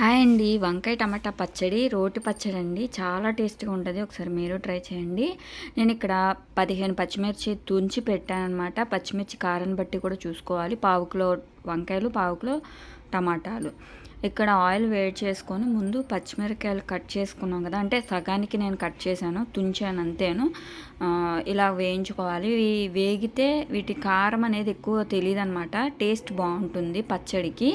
Hi అండి. వంకాయ టమాటా పచ్చడి రోటి పచ్చడి అండి చాలా టేస్టీగా ఉంటుంది. ఒకసారి మీరు ట్రై చేయండి. నేను ఇక్కడ పదిహేను పచ్చిమిర్చి తుంచి పెట్టాను అనమాట పచ్చిమిర్చి కారం బట్టి కూడా చూసుకోవాలి. పావు కిలో వంకాయలు పావు కిలో టమాటాలు. ఇక్కడ ఆయిల్ వేడి చేసుకొని ముందు పచ్చిమిరకాయలు కట్ చేసుకున్నాం కదా. అంటే సగానికి నేను కట్ చేశాను తుంచాను అంతేను. ఇలా వేయించుకోవాలి. ఇవి వేగితే వీటి కారం అనేది ఎక్కువ తెలియదు అనమాట టేస్ట్ బాగుంటుంది పచ్చడికి.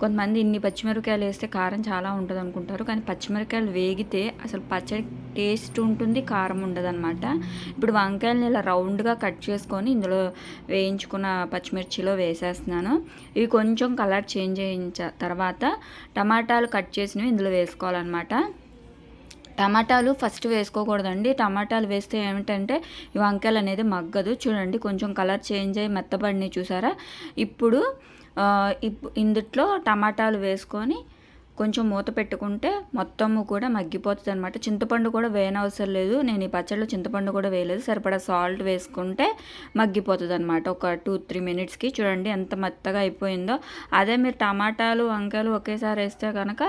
కొంతమంది ఇన్ని పచ్చిమిరపకాయలు వేస్తే కారం చాలా ఉంటుంది అనుకుంటారు. కానీ పచ్చిమిరపకాయలు వేగితే అసలు పచ్చడి టేస్ట్ ఉంటుంది కారం ఉండదు అనమాట ఇప్పుడు వంకాయలని ఇలా రౌండ్గా కట్ చేసుకొని ఇందులో వేయించుకున్న పచ్చిమిర్చిలో వేసేస్తున్నాను. ఇవి కొంచెం కలర్ చేంజ్ చేయించ తర్వాత టమాటాలు కట్ చేసినవి ఇందులో వేసుకోవాలన్నమాట. టమాటాలు ఫస్ట్ వేసుకోకూడదండి. టమాటాలు వేస్తే ఏమిటంటే ఈ వంకాయలు అనేది మగ్గదు. చూడండి కొంచెం కలర్ చేంజ్ అయ్యి మెత్తబడినాయి చూసారా? ఇప్పుడు ఇందుట్లో టమాటాలు వేసుకొని కొంచెం మూత పెట్టుకుంటే మొత్తము కూడా మగ్గిపోతుంది అనమాట చింతపండు కూడా వేయనవసరం లేదు. నేను ఈ పచ్చడిలో చింతపండు కూడా వేయలేదు. సరిపడా సాల్ట్ వేసుకుంటే మగ్గిపోతుంది అనమాట ఒక టూ త్రీ మినిట్స్కి. చూడండి ఎంత మెత్తగా అయిపోయిందో. అదే మీరు టమాటాలు వంకాయలు ఒకేసారి వేస్తే కనుక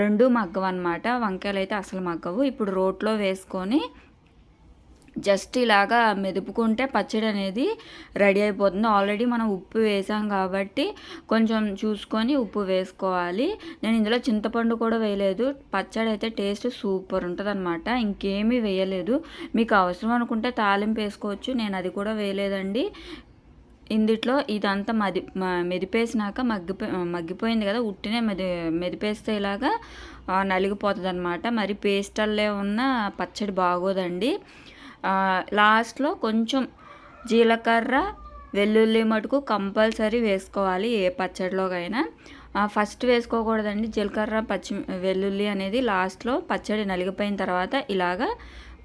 రెండు మగ్గవన్నమాట. వంకాయలు అయితే అసలు మగ్గవు. ఇప్పుడు రోట్లో వేసుకొని జస్ట్ ఇలాగా మెదుపుకుంటే పచ్చడి అనేది రెడీ అయిపోతుంది. ఆల్రెడీ మనం ఉప్పు వేసాం కాబట్టి కొంచెం చూసుకొని ఉప్పు వేసుకోవాలి. నేను ఇందులో చింతపండు కూడా వేయలేదు. పచ్చడి అయితే టేస్ట్ సూపర్ ఉంటుంది అనమాట ఇంకేమీ వేయలేదు. మీకు అవసరం అనుకుంటే తాలింపు వేసుకోవచ్చు. నేను అది కూడా వేయలేదండి. ఇందుట్లో ఇదంతా మది మెదిపేసినాక మగ్గిపో మగ్గిపోయింది కదా ఉట్టినే మెది మెదిపేస్తే ఇలాగా నలిగిపోతుంది అనమాట మరి పేస్టల్లే ఉన్న పచ్చడి బాగోదండి. లాస్ట్లో కొంచెం జీలకర్ర వెల్లుల్లి మటుకు కంపల్సరీ వేసుకోవాలి ఏ పచ్చడిలోకైనా. ఫస్ట్ వేసుకోకూడదండి జీలకర్ర పచ్చి వెల్లుల్లి అనేది లాస్ట్లో పచ్చడి నలిగిపోయిన తర్వాత ఇలాగా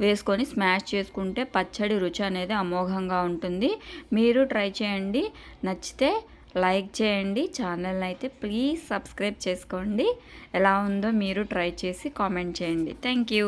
వేసుకొని స్మాష్ చేసుకుంటే పచ్చడి రుచి అనేది అమోఘంగా ఉంటుంది. మీరు ట్రై చేయండి. నచ్చితే లైక్ చేయండి. ఛానల్ని అయితే ప్లీజ్ సబ్స్క్రైబ్ చేసుకోండి. ఎలా ఉందో మీరు ట్రై చేసి కామెంట్ చేయండి. Thank you.